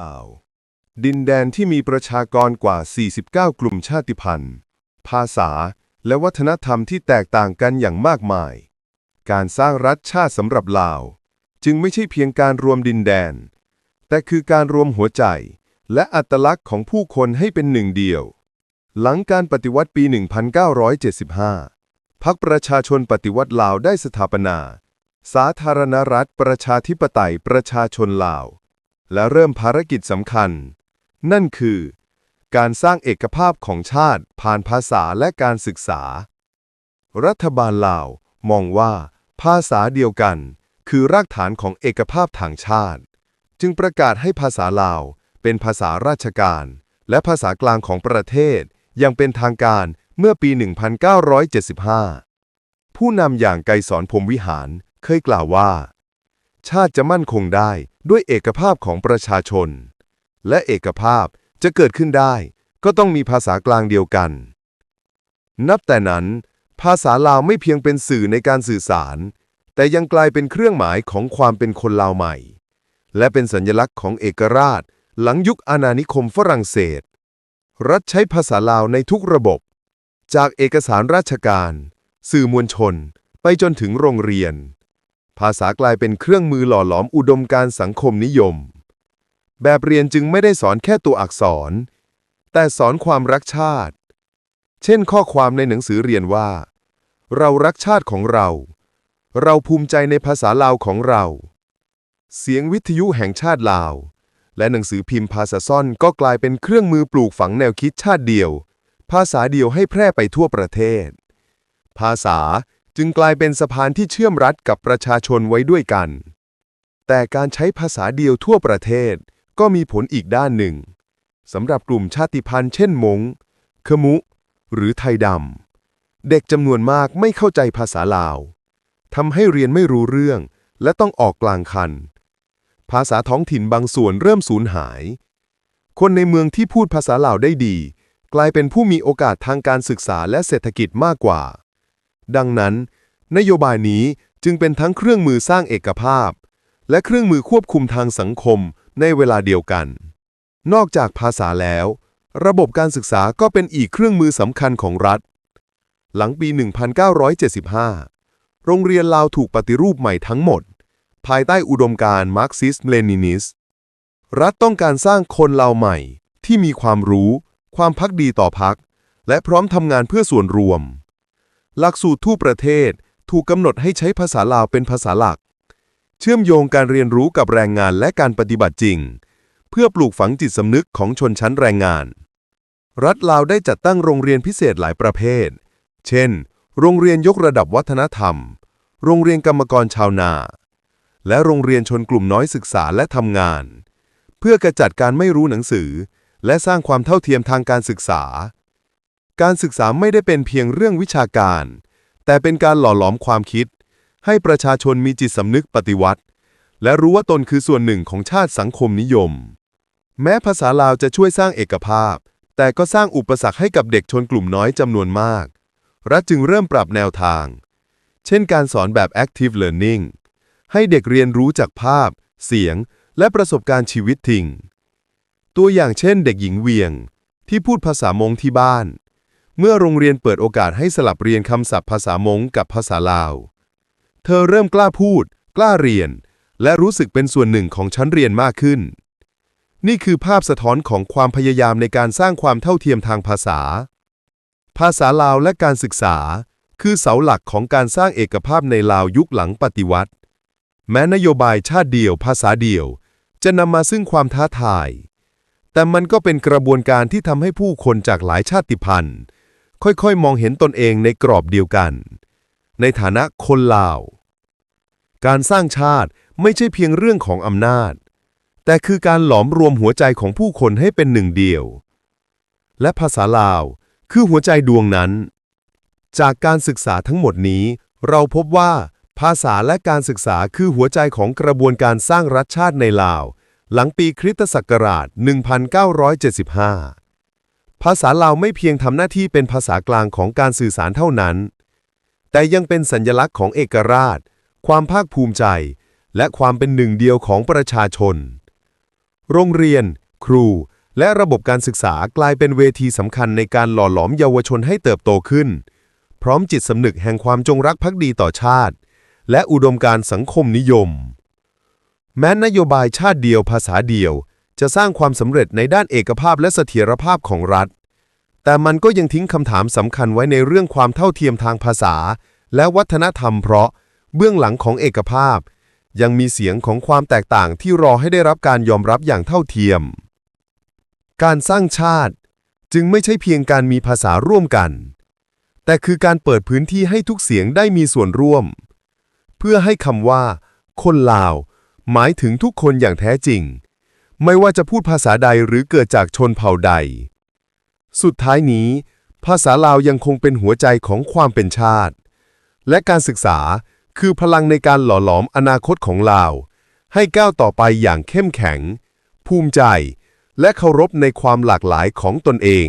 ลาว ดินแดนที่มีประชากรกว่า 49 กลุ่มชาติพันธุ์ ภาษา และวัฒนธรรมที่แตกต่างกันอย่างมากมาย การสร้างรัฐชาติสำหรับลาว จึงไม่ใช่เพียงการรวมดินแดน แต่คือการรวมหัวใจ และอัตลักษณ์ของผู้คนให้เป็นหนึ่งเดียว หลังการปฏิวัติปี 1975 พรรคประชาชนปฏิวัติลาวได้สถาปนา สาธารณรัฐประชาธิปไตยประชาชนลาว และเริ่มภารกิจสำคัญ นั่นคือ การสร้างเอกภาพของชาติผ่านภาษาและการศึกษา รัฐบาลลาวมองว่า ภาษาเดียวกัน คือรากฐานของเอกภาพทางชาติ จึงประกาศให้ภาษาลาว เป็นภาษาราชการ และภาษากลางของประเทศอย่างเป็นทางการเมื่อปี 1975 ผู้นำอย่างไกรสอนพรมวิหารเคยกล่าวว่า ชาติจะมั่นคงได้ ด้วยเอกภาพของประชาชน และเอกภาพจะเกิดขึ้นได้ ก็ต้องมีภาษากลางเดียวกัน นับแต่นั้น ภาษาลาวไม่เพียงเป็นสื่อในการสื่อสาร แต่ยังกลายเป็นเครื่องหมายของความเป็นคนลาวใหม่ และเป็นสัญลักษณ์ของเอกราช หลังยุคอาณานิคมฝรั่งเศส รัฐใช้ภาษาลาวในทุกระบบ จากเอกสารราชการ สื่อมวลชน ไปจนถึงโรงเรียน ภาษากลายเป็นเครื่องมือหล่อหลอมอุดมการณ์สังคมนิยม แบบเรียนจึงไม่ได้สอนแค่ตัวอักษร แต่สอนความรักชาติ เช่นข้อความในหนังสือเรียนว่า เรารักชาติของเรา เราภูมิใจในภาษาลาวของเรา เสียงวิทยุแห่งชาติลาว และหนังสือพิมพ์ภาษาซ่อนก็กลายเป็นเครื่องมือปลูกฝังแนวคิดชาติเดียว ภาษาเดียวให้แพร่ไปทั่วประเทศ ภาษา จึงกลายเป็นสะพานที่เชื่อมรัฐกับประชาชนไว้ด้วยกัน แต่การใช้ภาษาเดียวทั่วประเทศก็มีผลอีกด้านหนึ่งสำหรับกลุ่มชาติพันธุ์เช่นมงขมุ หรือไทยดำ เด็กจำนวนมากไม่เข้าใจภาษาลาวทำให้เรียนไม่รู้เรื่อง และต้องออกกลางคัน ภาษาท้องถิ่นบางส่วนเริ่มสูญหาย คนในเมืองที่พูดภาษาลาวได้ดี กลายเป็นผู้มีโอกาสทางการศึกษาและเศรษฐกิจมากกว่า ดังนั้น นโยบายนี้จึงเป็นทั้งเครื่องมือสร้างเอกภาพ และเครื่องมือควบคุมทางสังคมในเวลาเดียวกัน นอกจากภาษาแล้ว ระบบการศึกษาก็เป็นอีกเครื่องมือสำคัญของรัฐ หลังปี 1975 โรงเรียนลาวถูกปฏิรูปใหม่ทั้งหมด ภายใต้อุดมการ์มาร์กซิสเลนินิสรัฐต้องการสร้างคนลาวใหม่ที่มีความรู้ ความพักดีต่อพัก และพร้อมทำงานเพื่อส่วนรวม หลักสูตรทั่วประเทศ ถูกกำหนดให้ใช้ภาษาลาวเป็นภาษาหลัก เชื่อมโยงการเรียนรู้กับแรงงานและการปฏิบัติจริง เพื่อปลูกฝังจิตสำนึกของชนชั้นแรงงาน รัฐลาวได้จัดตั้งโรงเรียนพิเศษหลายประเภท เช่น โรงเรียนยกระดับวัฒนธรรม โรงเรียนกรรมกรชาวนา และโรงเรียนชนกลุ่มน้อยศึกษาและทำงาน เพื่อกระจัดการไม่รู้หนังสือ และสร้างความเท่าเทียมทางการศึกษา การศึกษาไม่ได้เป็นเพียงเรื่องวิชาการ แต่เป็นการหล่อหลอมความคิด ให้ประชาชนมีจิตสำนึกปฏิวัติ และรู้ว่าตนคือส่วนหนึ่งของชาติสังคมนิยม แม้ภาษาลาวจะช่วยสร้างเอกภาพ แต่ก็สร้างอุปสรรคให้กับเด็กชนกลุ่มน้อยจำนวนมาก รัฐจึงเริ่มปรับแนวทาง เช่นการสอนแบบ active learning ให้เด็กเรียนรู้จากภาพ เสียง และประสบการณ์ชีวิตจริงตัวอย่างเช่นเด็กหญิงเวียง ที่พูดภาษามงที่บ้าน เมื่อโรงเรียนเปิดโอกาสให้สลับเรียนคำศัพท์ภาษามงกับภาษาลาว เธอเริ่มกล้าพูด กล้าเรียน และรู้สึกเป็นส่วนหนึ่งของชั้นเรียนมากขึ้น นี่คือภาพสะท้อนของความพยายามในการสร้างความเท่าเทียมทางภาษา ภาษาลาวและการศึกษา คือเสาหลักของการสร้างเอกภาพในลาวยุคหลังปฏิวัติ แม้นโยบายชาติเดียว ภาษาเดียว จะนำมาซึ่งความท้าทาย แต่มันก็เป็นกระบวนการที่ทำให้ผู้คนจากหลายชาติพันธุ์ ค่อยๆ มองเห็นตนเองในกรอบเดียวกัน ในฐานะคนลาว การสร้างชาติไม่ใช่เพียงเรื่องของอำนาจ แต่คือการหลอมรวมหัวใจของผู้คนให้เป็นหนึ่งเดียว และภาษาลาวคือหัวใจดวงนั้น จากการศึกษาทั้งหมดนี้ เราพบว่าภาษาและการศึกษาคือหัวใจของกระบวนการสร้างรัฐชาติในลาว หลังปีคริสตศักราช 1975 ภาษาลาวไม่เพียงทำหน้าที่เป็นภาษากลางของการสื่อสารเท่านั้น แต่ยังเป็นสัญลักษณ์ของเอกราช ความภาคภูมิใจ และความเป็นหนึ่งเดียวของประชาชน โรงเรียน ครู และระบบการศึกษากลายเป็นเวทีสำคัญในการหล่อหลอมเยาวชนให้เติบโตขึ้น พร้อมจิตสำนึกแห่งความจงรักภักดีต่อชาติ และอุดมการสังคมนิยม แม้นโยบายชาติเดียวภาษาเดียว จะสร้างความสำเร็จในด้านเอกภาพและเสถียรภาพของรัฐ แต่มันก็ยังทิ้งคำถามสำคัญไว้ในเรื่องความเท่าเทียมทางภาษา และวัฒนธรรมเพราะเบื้องหลังของเอกภาพ ยังมีเสียงของความแตกต่างที่รอให้ได้รับการยอมรับอย่างเท่าเทียม การสร้างชาติ จึงไม่ใช่เพียงการมีภาษาร่วมกัน แต่คือการเปิดพื้นที่ให้ทุกเสียงได้มีส่วนร่วม เพื่อให้คำว่า คนลาว หมายถึงทุกคนอย่างแท้จริง ไม่ว่าจะพูดภาษาใดหรือเกิดจากชนเผ่าใด สุดท้ายนี้ ภาษาลาวยังคงเป็นหัวใจของความเป็นชาติ และการศึกษาคือพลังในการหล่อหลอมอนาคตของลาว ให้ก้าวต่อไปอย่างเข้มแข็ง ภูมิใจ และเคารพในความหลากหลายของตนเอง